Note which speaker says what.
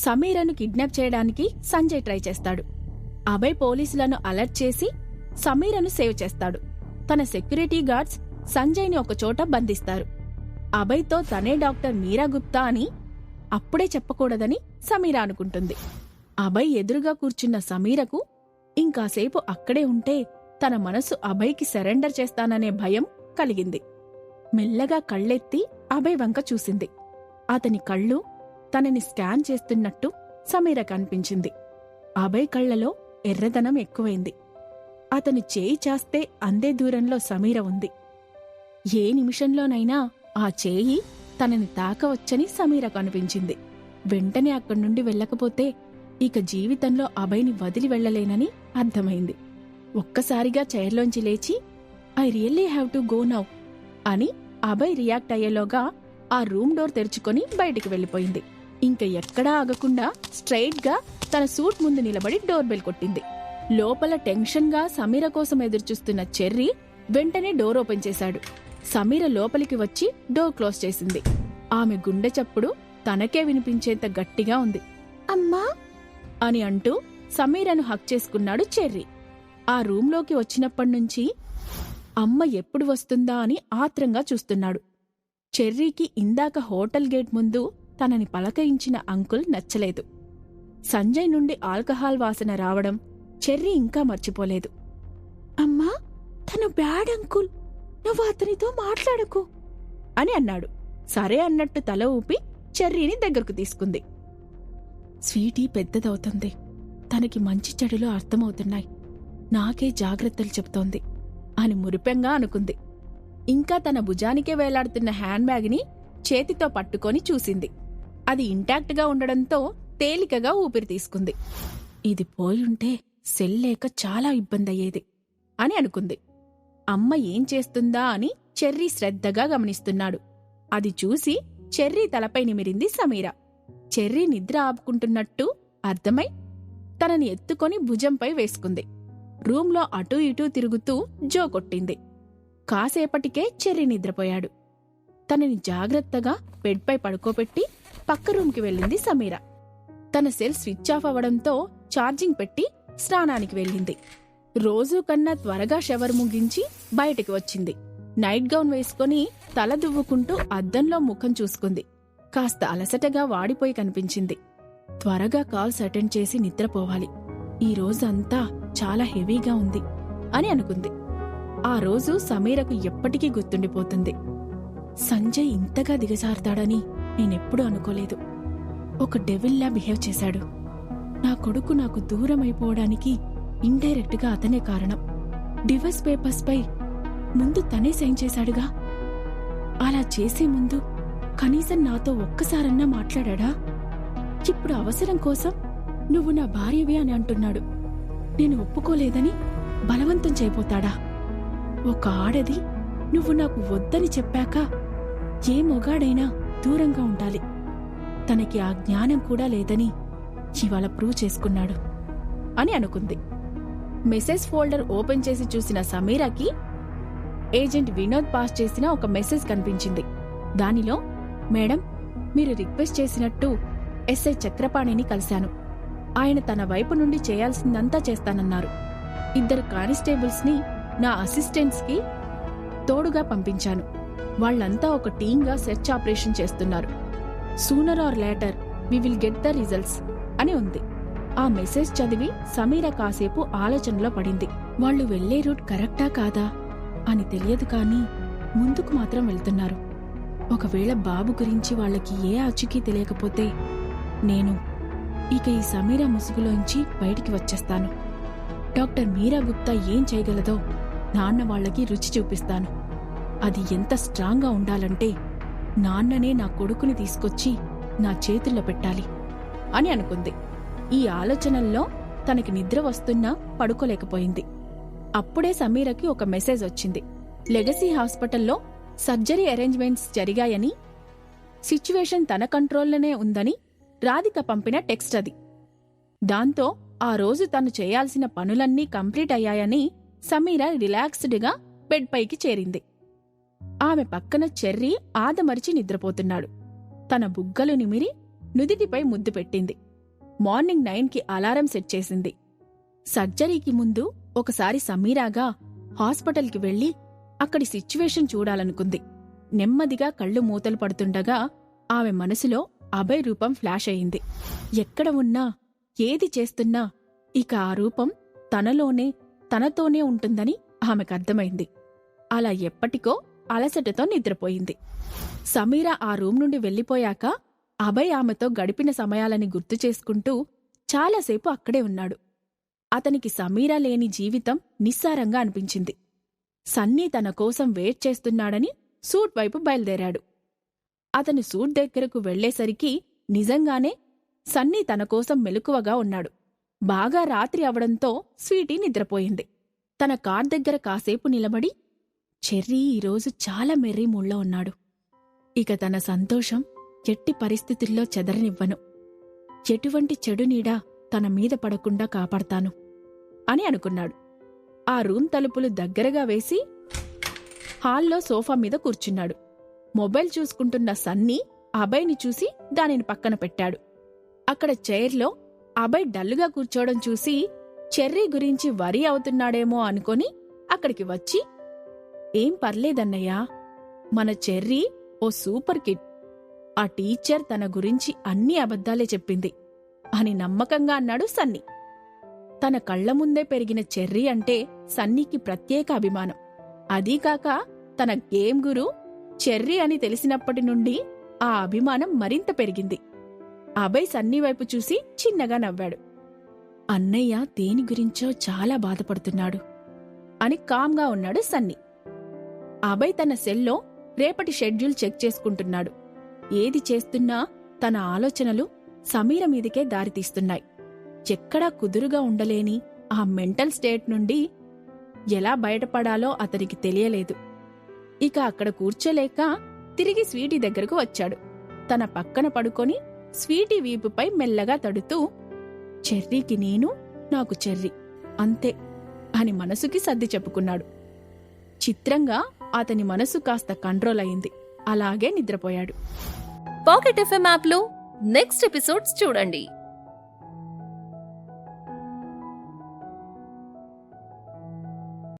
Speaker 1: సమీరను kidnap చేయడానికి Sanjay try చేస్తాడు. అభయ్ పోలీసులను అలర్ట్ చేసి సమీరను సేవ్ చేస్తాడు. తన సెక్యూరిటీ గార్డ్స్ సంజయ్ని ఒకచోట బంధిస్తారు. అభయ్తో తనే డాక్టర్ మీరా గుప్తా అని అప్పుడే చెప్పకూడదని సమీరా అనుకుంటుంది. అభయ్ ఎదురుగా కూర్చున్న సమీరకు ఇంకాసేపు అక్కడే ఉంటే తన మనసు అభయ్కి సరెండర్ చేస్తాననే భయం కలిగింది. మెల్లగా కళ్ళెత్తి అభయ్ వంక చూసింది. అతని కళ్ళు తనని స్కాన్ చేస్తున్నట్టు సమీర కనిపించింది. అభయ్ కళ్ళలో ఎర్రదనం ఎక్కువైంది. అతను చేయి చాస్తే అందే దూరంలో సమీర ఉంది. ఏ నిమిషంలోనైనా ఆ చేయి తనని తాకవచ్చని సమీరకు అనిపించింది వెంటనే అక్కడి నుండి వెళ్ళకపోతే ఇక జీవితంలో అభయ్ని వదిలి వెళ్ళలేనని అర్థమైంది. ఒక్కసారిగా చైర్లోంచి లేచి I really have to go now అని అభయ్ రియాక్ట్ అయ్యేలోగా ఆ రూమ్ డోర్ తెరుచుకొని బయటికి వెళ్ళిపోయింది. ఇంక ఎక్కడా ఆగకుండా స్ట్రైట్గా తన సూట్ ముందు నిలబడి డోర్ బెల్ కొట్టింది. లోపల టెన్షన్గా సమీర కోసం ఎదురుచూస్తున్న చెర్రీ వెంటనే డోర్ ఓపెన్ చేశాడు. సమీర లోపలికి వచ్చి డోర్ క్లోజ్ చేసింది. ఆమె గుండె చప్పుడు తనకే వినిపించేంత గట్టిగా ఉంది. అమ్మా! అని అంటూ సమీరను హక్ చేసుకున్నాడు చెర్రీ. ఆ రూంలోకి వచ్చినప్పటినుంచి అమ్మ ఎప్పుడు వస్తుందా అని ఆత్రంగా చూస్తున్నాడు. చెర్రీకి ఇందాక హోటల్ గేట్ ముందు తనని పలకరించిన అంకుల్ నచ్చలేదు. సంజయ్ నుండి ఆల్కహాల్ వాసన రావడం చెర్రీ ఇంకా మర్చిపోలేదు. అమ్మా తను బ్యాడ్ అంకుల్. నువ్వు అతనితో మాట్లాడకు అని అన్నాడు. సరే అన్నట్టు తల ఊపి చెర్రీని దగ్గరకు తీసుకుంది. స్వీటీ పెద్దదవుతుంది. తనకి మంచి చెడులు అర్థమవుతున్నాయి. నాకే జాగ్రత్తలు చెప్తోంది అని మురిపెంగా అనుకుంది. ఇంకా తన భుజానికే వేలాడుతున్న హ్యాండ్ బ్యాగ్ని చేతితో పట్టుకొని చూసింది. అది ఇంటాక్ట్గా ఉండడంతో తేలికగా ఊపిరి తీసుకుంది. ఇది పోయుంటే సెల్ లేక చాలా ఇబ్బంది అయ్యేది అని అనుకుంది. అమ్మ ఏం చేస్తుందా అని చెర్రీ శ్రద్ధగా గమనిస్తున్నాడు. అది చూసి చెర్రీ తలపై నిమిరింది సమీర. చెర్రీ నిద్ర ఆపుకుంటున్నట్టు అర్థమై తనని ఎత్తుకొని భుజంపై వేసుకుంది. రూంలో అటూ ఇటూ తిరుగుతూ జో కొట్టింది. కాసేపటికే చెర్రీ నిద్రపోయాడు. తనని జాగ్రత్తగా బెడ్పై పడుకోబెట్టి పక్క రూమ్కి వెళ్ళింది సమీర. తన సెల్ స్విచ్ ఆఫ్ అవడంతో ఛార్జింగ్ పెట్టి స్నానానికి వెళ్ళింది. రోజూ కన్నా త్వరగా షవర్ ముగించి బయటికి వచ్చింది. నైట్ గౌన్ వేసుకొని తల దువ్వుకుంటూ అద్దంలో ముఖం చూసుకుంది. కాస్త అలసటగా వాడిపోయి కనిపించింది. త్వరగా కాల్స్ అటెండ్ చేసి నిద్రపోవాలి. ఈ రోజంతా చాలా హెవీగా ఉంది అని అనుకుంది. ఆ రోజు సమీరకు ఎప్పటికీ గుర్తుండిపోతుంది. సంజయ్ ఇంతగా దిగజారుతాడని నేనెప్పుడూ అనుకోలేదు. ఒక డెవిల్లా బిహేవ్ చేశాడు. నా కొడుకు నాకు దూరం అయిపోవడానికి ఇండైరెక్ట్గా అతనే కారణం. డివర్స్ పేపర్స్పై ముందు తనే సైన్ చేశాడుగా. అలా చేసే ముందు కనీసం నాతో ఒక్కసారన్నా మాట్లాడా ఇప్పుడు అవసరం కోసం నువ్వు నా భార్యవి అని అంటున్నాడు. నేను ఒప్పుకోలేదని బలవంతం చేయబోతాడా? ఒక ఆడది నువ్వు నాకు వద్దని చెప్పాక ఏ మొగాడైనా దూరంగా ఉండాలి. తనకి ఆ జ్ఞానం కూడా లేదని ఇవాళ ప్రూవ్ చేసుకున్నాడు అని అనుకుంది. మెసేజ్ ఫోల్డర్ ఓపెన్ చేసి చూసిన సమీరాకి ఏజెంట్ వినోద్ పాస్ చేసిన ఒక మెసేజ్ కనిపించింది. దానిలో మేడం మీరు రిక్వెస్ట్ చేసినట్టు ఎస్ఐ చక్రపాణిని కలిశాను. ఆయన తన వైపు నుండి చేయాల్సిందంతా చేస్తానన్నారు. ఇద్దరు కానిస్టేబుల్స్ని నా అసిస్టెంట్స్కి తోడుగా పంపించాను. వాళ్ళంతా ఒక టీంగా సెర్చ్ ఆపరేషన్ చేస్తున్నారు. Sooner or later we will get the results అని ఉంది. ఆ మెసేజ్ చదివి సమీర కాసేపు ఆలోచనలో పడింది. వాళ్ళు వెళ్ళే రూట్ కరెక్టా కాదా అని తెలియదు కానీ ముందుకు మాత్రం వెళ్తున్నారు. ఒకవేళ బాబు గురించి వాళ్ళకి ఏ ఆచూకీ తెలియకపోతే నేను ఇక ఈ సమీర ముసుగులోంచి బయటికి వచ్చేస్తాను. డాక్టర్ మీరా గుప్తా ఏం చేయగలదో నాన్న వాళ్ళకి రుచి చూపిస్తాను. అది ఎంత స్ట్రాంగ్గా ఉండాలంటే నాన్ననే నా కొడుకుని తీసుకొచ్చి నా చేతుల్లో పెట్టాలి అని అనుకుంది. ఈ ఆలోచనల్లో తనకి నిద్ర వస్తున్నా పడుకోలేకపోయింది. అప్పుడే సమీరకి ఒక మెసేజ్ వచ్చింది. లెగసీ హాస్పిటల్లో సర్జరీ అరేంజ్మెంట్స్ జరిగాయని సిచ్యువేషన్ తన కంట్రోల్లోనే ఉందని రాధిక పంపిన టెక్స్ట్ అది. దాంతో ఆ రోజు తను చేయాల్సిన పనులన్నీ కంప్లీట్ అయ్యాయని సమీర రిలాక్స్డ్గా బెడ్ పైకి చేరింది. ఆమె పక్కన చెర్రీ ఆదమరిచి నిద్రపోతున్నాడు. తన బుగ్గలు నిమిరి నుదిటిపై ముద్దు పెట్టింది. మార్నింగ్ నైన్కి అలారం సెట్ చేసింది. సర్జరీకి ముందు ఒకసారి సమీరాగా హాస్పిటల్కి వెళ్ళి అక్కడి సిచ్యువేషన్ చూడాలనుకుంది. నెమ్మదిగా కళ్ళు మూతలు పడుతుండగా ఆమె మనసులో అభయ్ రూపం ఫ్లాష్ అయింది. ఎక్కడ ఉన్నా ఏది చేస్తున్నా ఇక ఆ రూపం తనలోనే తనతోనే ఉంటుందని ఆమెకర్థమైంది అలా ఎప్పటికో అలసటతో నిద్రపోయింది. సమీర ఆ రూమ్ నుండి వెళ్ళిపోయాక అభయ్ ఆమెతో గడిపిన సమయాలని గుర్తు చేసుకుంటూ చాలాసేపు అక్కడే ఉన్నాడు. అతనికి సమీర లేని జీవితం నిస్సారంగా అనిపించింది. సన్నీ తన కోసం వెయిట్ చేస్తున్నాడని సూట్ వైపు బయలుదేరాడు. అతను సూట్ దగ్గరకు వెళ్ళేసరికి నిజంగానే సన్నీ తన కోసం మెలకువగా ఉన్నాడు. బాగా రాత్రి అవడంతో స్వీటీ నిద్రపోయింది. తన కార్ దగ్గర కాసేపు నిలబడి చెర్రీ ఈరోజు చాలా మెర్రీ మూడ్లో ఉన్నాడు. ఇక తన సంతోషం ఎట్టి పరిస్థితుల్లో చెదరనివ్వను. ఎటువంటి చెడు నీడ తన మీద పడకుండా కాపాడతాను అని అనుకున్నాడు. ఆ రూమ్ తలుపులు దగ్గరగా వేసి హాల్లో సోఫా మీద కూర్చున్నాడు. మొబైల్ చూసుకుంటున్న సన్నీ అభయ్ని చూసి దానిని పక్కన పెట్టాడు. అక్కడ చైర్లో అభయ్ డల్లుగా కూర్చోవడం చూసి చెర్రీ గురించి వరి అవుతున్నాడేమో అనుకొని అక్కడికి వచ్చి ఏం పర్లేదన్నయ్యా. మన చెర్రీ ఓ సూపర్ కిడ్. ఆ టీచర్ తన గురించి అన్ని అబద్ధాలే చెప్పింది అని నమ్మకంగా అన్నాడు సన్నీ. తన కళ్ళ ముందే పెరిగిన చెర్రీ అంటే సన్నీకి ప్రత్యేక అభిమానం. అదీకాక తన గేమ్ గురు చెర్రీ అని తెలిసినప్పటి నుండి ఆ అభిమానం మరింత పెరిగింది. అభయ్ సన్నీ వైపు చూసి చిన్నగా నవ్వాడు. అన్నయ్య దేని గురించో చాలా బాధపడుతున్నాడు అని కామ్గా ఉన్నాడు సన్నీ. అభయ్ తన సెల్లో రేపటి షెడ్యూల్ చెక్ చేసుకుంటున్నాడు. ఏది చేస్తున్నా తన ఆలోచనలు సమీర మీదికే దారితీస్తున్నాయి. ఎక్కడా కుదురుగా ఉండలేని ఆ మెంటల్ స్టేట్ నుండి ఎలా బయటపడాలో అతనికి తెలియలేదు. ఇక అక్కడ కూర్చోలేక తిరిగి స్వీటీ దగ్గరకు వచ్చాడు. తన పక్కన పడుకొని స్వీటీ వీపుపై మెల్లగా తడుతూ చెర్రీకి నేను నాకు చెర్రీ అంతే అని మనసుకి సర్ది చెప్పుకున్నాడు. చిత్రంగా అతని మనసు కాస్త కంట్రోల్ అయింది. అలాగే నిద్రపోయాడు.
Speaker 2: పాకెట్ ఎఫ్ఎం యాప్లో నెక్స్ట్ ఎపిసోడ్స్ చూడండి.